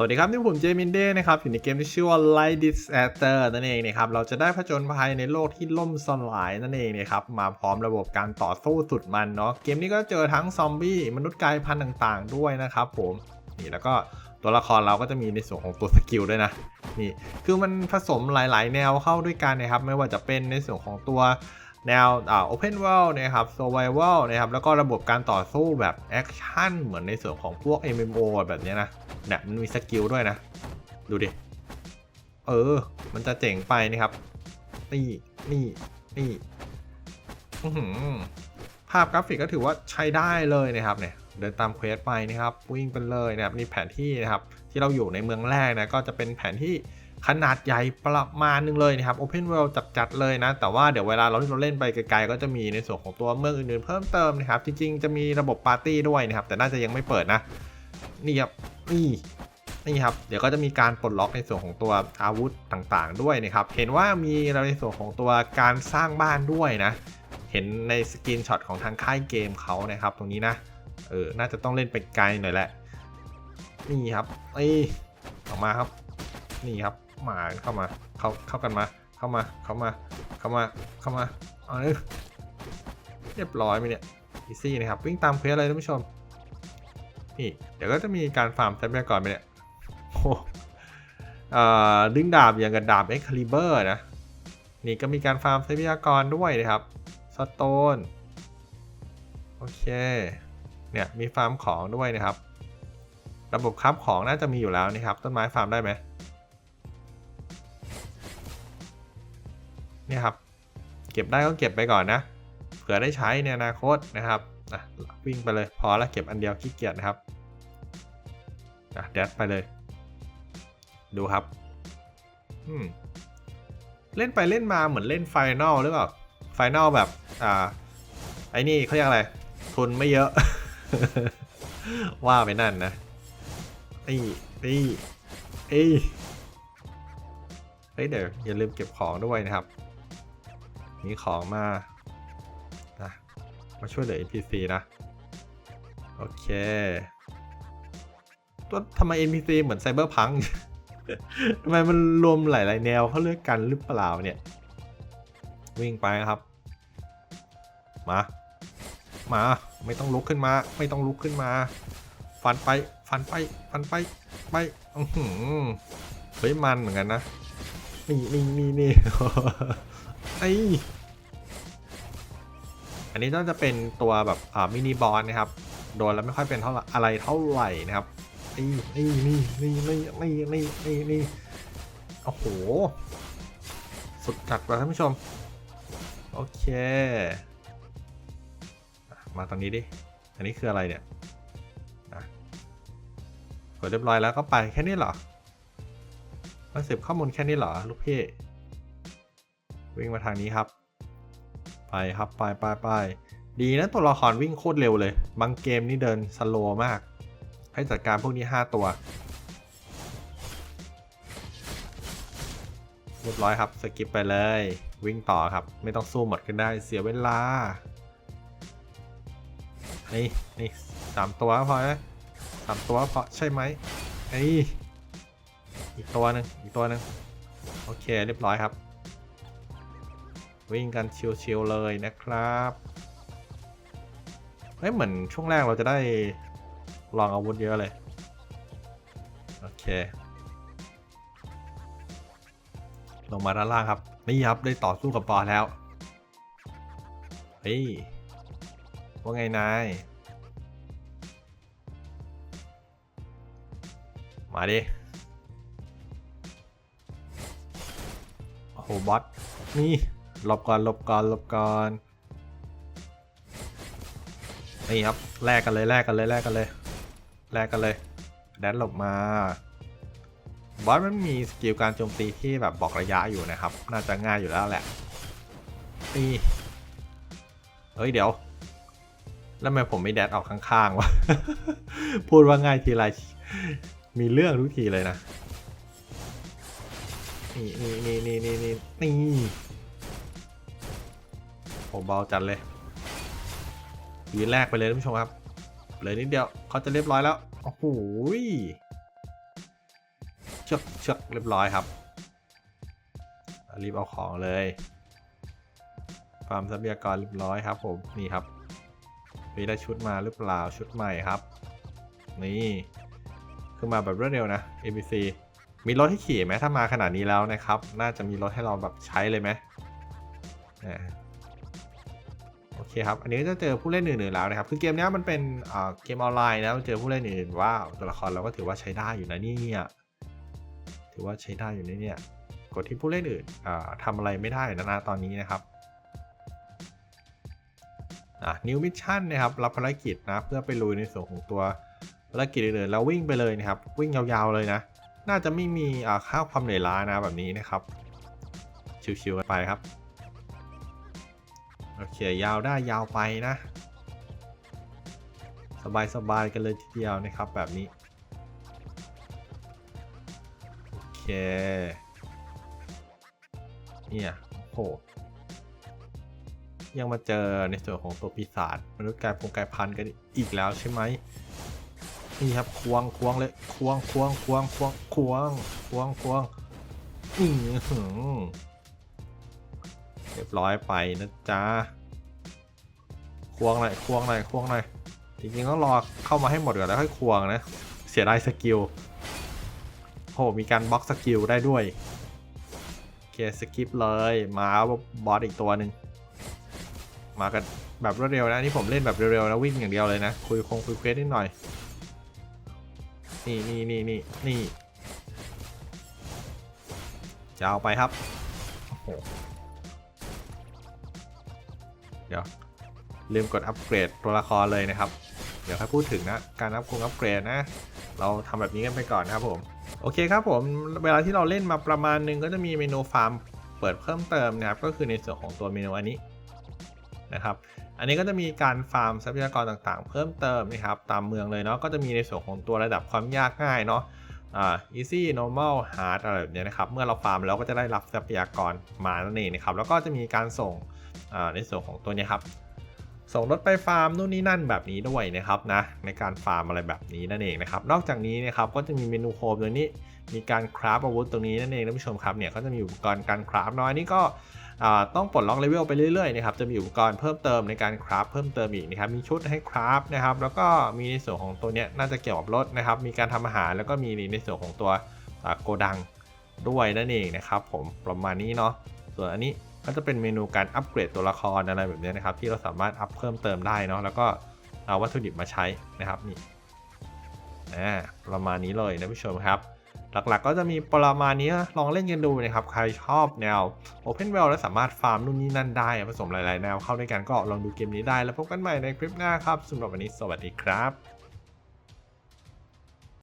สวัสดีครับนี่ผมเจมินเด้นะครับ อยู่ในเกมที่ชื่อว่า Light Disaster นั่นเองนะครับเราจะได้ผจญภัยในโลกที่ล่มสลายนั่นเองนะครับมาพร้อมระบบการต่อสู้สุดมันเนาะเกมนี้ก็เจอทั้งซอมบี้มนุษย์กลายพันธุ์ต่างๆ ด้วยนะครับผมนี่แล้วก็ตัวละครเราก็จะมีในส่วนของตัวสกิลด้วยนะนี่คือมันผสมหลายๆ แนวเข้าด้วยกันนะครับไม่ว่าจะเป็นในส่วนของตัว แนวอ่า Open World นะครับ Survival นะครับแล้วก็ระบบการต่อสู้แบบแอคชั่นเหมือนในส่วนของพวก MMO แบบนี้นะเนี่ยมันมีสกิลด้วยนะ ดูดิ เออ มันจะเจ๋งไปนะครับ นี่นี่นี่ภาพกราฟิกก็ถือว่าใช้ได้เลยนะครับเนี่ยเดินตามเควสไปนะครับวิ่งไปเลยนะครับนี่แผนที่นะครับ ที่เราอยู่ในเมืองแรกนะก็จะเป็นแผนที่ขนาดใหญ่ประมาณนึงเลยนะครับ Open World จัดๆเลยนะ แต่ว่าเดี๋ยวเวลาเราที่เราเล่นไปไกลๆก็จะมีในส่วนของตัวเมืองอื่นๆเพิ่มเติมนะครับ จริงๆ จะมีระบบปาร์ตี้ด้วยนะครับ แต่น่าจะยังไม่เปิดนะ นี่ครับ นี่นี่ครับ เดี๋ยวก็จะมีการปลดล็อกในส่วนของตัวอาวุธต่างๆ ด้วยนะครับ เห็นว่ามีในส่วนของตัวการสร้างบ้านด้วยนะ เห็นในสกรีนช็อตของทางค่ายเกมเขานะครับ ตรงนี้นะ เออ น่าจะต้องเล่นไปไกลหน่อยแหละ นี่ครับเอ้ยออกมาครับ นี่ครับหมาเข้ามา เข้าเข้ากันมา เข้ามา เข้ามา เข้ามา เข้ามาเอาเลยเรียบร้อยไหมเนี่ยอีซี่นะครับวิ่งตามเควสเลยท่านผู้ชม นี่เดี๋ยวก็จะมีการฟาร์มทรัพยากรไปเนี่ยโอ้เอ่อดึงดาบอย่างกับดาบเอ็กคาลิเบอร์นะ นี่ก็มีการฟาร์มทรัพยากรด้วยนะครับสโตน โอเค เนี่ยมีฟาร์มของด้วยนะครับ ระบบคับของน่าจะมีอยู่แล้วนะครับ ต้นไม้ฟาร์มได้ไหมเนี่ยครับ เก็บได้ก็เก็บไปก่อนนะเผื่อได้ใช้ในอนาคตนะครับอะวิ่งไปเลยพอแล้วเก็บอันเดียวขี้เกียจนะครับอะแดดไปเลย ดูครับอืมเล่นไปเล่นมาเหมือนเล่นไฟนอลหรือเปล่าไฟนอลแบบ อ่า ไอ้นี่เขาเรียกอะไร ทุนไม่เยอะ ว่าไปนั่นนะ นี่นี่เอ้ยเฮ้ยเดี๋ยวอย่าลืมเก็บของด้วยนะครับ มีของมานะมาช่วยเหลือ NPC นะ โอเค ตัวทำไม NPC เหมือนไซเบอร์พังทำไมมันรวมหลาย ๆ แนวเขาเลือกกันหรือเปล่าเนี่ย วิ่งไปครับ มา มา ไม่ต้องลุกขึ้นมา ไม่ต้องลุกขึ้นมา ฟันไป ฟันไปฟันไปไปอือหือเฮ้ยมันเหมือนกันนะนี่นี่นี่นี่ไออันนี้น่าจะเป็นตัวแบบอ่ามินิบอลนะครับโดนแล้วไม่ค่อยเป็นเท่าไรอะไรเท่าไหร่นะครับนี่นี่นี่นี่นี่นี่นี่นี่นี่โอ้โหสุดจัดว่ะท่านผู้ชม โอเค มาตรงนี้ดิ อันนี้คืออะไรเนี่ย กดเรียบร้อยแล้วก็ไปแค่นี้เหรอมาสืบข้อมูลแค่นี้เหรอลูกพี่ วิ่งมาทางนี้ครับ ไปครับไปไปไปดีนะตัวละครวิ่งโคตรเร็วเลย บางเกมนี่เดินสโลว์มาก ให้จัดการพวกนี้ 5 ตัว เรียบร้อยครับสกิปไปเลย วิ่งต่อครับ ไม่ต้องสู้หมดกันได้เสียเวลา นี่นี่สามตัวพอนะ สามตัวพอใช่ไหมไออีกตัวหนึ่งอีกตัวหนึ่งโอเคเรียบร้อยครับ วิ่งกันชิวๆเลยนะครับเฮ้ยเหมือนช่วงแรกเราจะได้ลองอาวุธเยอะเลย โอเค ลงมาด้านล่างครับ นี่ครับได้ต่อสู้กับบอสแล้ว เฮ้ย ว่าไงนาย มาดิ โอ้โหบอสนี่หลบก่อนหลบก่อนหลบก่อนนี่ครับแลกกันเลยแลกกันเลยแลกกันเลยแลกกันเลยแดนหลบมาบอสมันมีสกิลการโจมตีที่แบบบอกระยะอยู่นะครับ น่าจะง่ายอยู่แล้วแหละนี่เฮ้ยเดี๋ยวแล้วทำไมผมไม่แดดออกข้างๆวะ พูดว่าง่ายทีไร มีเรื่องทุกทีเลยนะ นี่นี่นี่นี่นี่นี่นี่โอ้เบาจัดเลยยืนแรกไปเลยท่านผู้ชมครับเหลยนิดเดียวเขาจะเรียบร้อยแล้ว โอ้โหยเชือกเชือกเรียบร้อยครับ รีบเอาของเลยฟาร์มทรัพยากรเรียบร้อยครับ ผมนี่ครับมีได้ชุดมาหรือเปล่าชุดใหม่ครับ นี่ คือมาแบบรวดเร็วนะ ABC มีรถให้ขี่ไหมถ้ามาขนาดนี้แล้วนะครับ น่าจะมีรถให้เราแบบใช้เลยไหมโอเคครับ อันนี้ก็จะเจอผู้เล่นอื่นๆแล้วนะครับ คือเกมนี้มันเป็นเกมออนไลน์นะเจอผู้เล่นอื่นๆว้าวตัวละครเราก็ถือว่าใช้ได้อยู่นะเนี่ยถือว่าใช้ได้อยู่นะเนี่ย กดที่ผู้เล่นอื่นอ่าทำอะไรไม่ได้นะนะตอนนี้นะครับอะ new mission นะครับรับภารกิจนะเพื่อไปลุยในส่วนของตัว ภารกิจอื่นๆแล้ววิ่งไปเลยนะครับ วิ่งยาวๆเลยนะ น่าจะไม่มีค่าความเหนื่อยล้านะแบบนี้นะครับ ชิวๆกันไปครับโอเคยาวได้ยาวไปนะ สบายๆกันเลยทีเดียวนะครับแบบนี้โอเคเนี่ยโหยังมาเจอในส่วนของตัวปีศาจมนุษย์กายพงกายพันกันอีกแล้วใช่ไหม นี่ครับควงควงเลยควงควงควงควงควงควงควงอือหือเรียบร้อยไปนะจ๊ะควงหน่อยควงหน่อยควงหน่อยจริงๆต้องรอเข้ามาให้หมดก่อนแล้วค่อยควงนะ เสียดายสกิลโหมีการบล็อกสกิลได้ด้วยโอเคสกิปเลยมาบอสอีกตัวหนึ่งมากันแบบรวดเร็วนะนี่ผมเล่นแบบเร็วๆนะวิ่งอย่างเดียวเลยนะคุยคงคุยเควสนิดหน่อย นี่นี่นี่นี่นี่จะเอาไปครับโอ้โหเดี๋ยว ลืมกดอัปเกรดตัวละครเลยนะครับ เดี๋ยวค่อยพูดถึงนะ การอัปคงอัปเกรดนะ เราทำแบบนี้กันไปก่อนนะครับผม โอเคครับผม เวลาที่เราเล่นมาประมาณนึงก็จะมีเมนูฟาร์มเปิดเพิ่มเติมนะครับ ก็คือในส่วนของตัวเมนูอันนี้นะครับ อันนี้ก็จะมีการฟาร์มทรัพยากรต่างๆ เพิ่มเติมนะครับตามเมืองเลยเนาะก็จะมีในส่วนของตัวระดับความยากง่ายเนาะอ่า easy normal hard อะไรแบบนี้นะครับ เมื่อเราฟาร์มแล้วก็จะได้รับทรัพยากรมานั่นเองนะครับ แล้วก็จะมีการส่งอ่าในส่วนของตัวเนี้ครับ ส่งรถไปฟาร์มนู่นนี่นั่นแบบนี้ด้วยนะครับนะ ในการฟาร์มอะไรแบบนี้นั่นเองนะครับ นอกจากนี้นะครับก็จะมีเมนูโฮมตรงนี้ มีการคราฟอาวุธตรงนี้นั่นเองท่านผู้ชมครับเนี่ยก็จะมีอุปกรณ์การคราฟน้อยนี่ก็ ต้องปลดล็อกเลเวลไปเรื่อยๆนะครับจะมีอุปกรณ์เพิ่มเติมในการคราฟเพิ่มเติมอีกนะครับมีชุดให้คราฟนะครับแล้วก็มีในส่วนของตัวเนี้ยน่าจะเกี่ยวกับรถนะครับมีการทำอาหารแล้วก็มีในส่วนของตัวโกดังด้วยนั่นเองนะครับผมประมาณนี้เนาะส่วนอันนี้ก็จะเป็นเมนูการอัปเกรดตัวละครอะไรแบบนี้นะครับที่เราสามารถอัพเพิ่มเติมได้เนาะแล้วก็เอาวัตถุดิบมาใช้นะครับนี่ประมาณนี้เลยนะผู้ชมครับ หลักๆ ก็จะมีประมาณนี้ลองเล่นกันดูนะครับ ใครชอบแนว Open World และสามารถฟาร์มนู่นนี่นั่นได้ ผสมหลายๆ แนวเข้าด้วยกันก็ลองดูเกมนี้ได้ แล้วพบกันใหม่ในคลิปหน้าครับสำหรับวันนี้สวัสดีครับ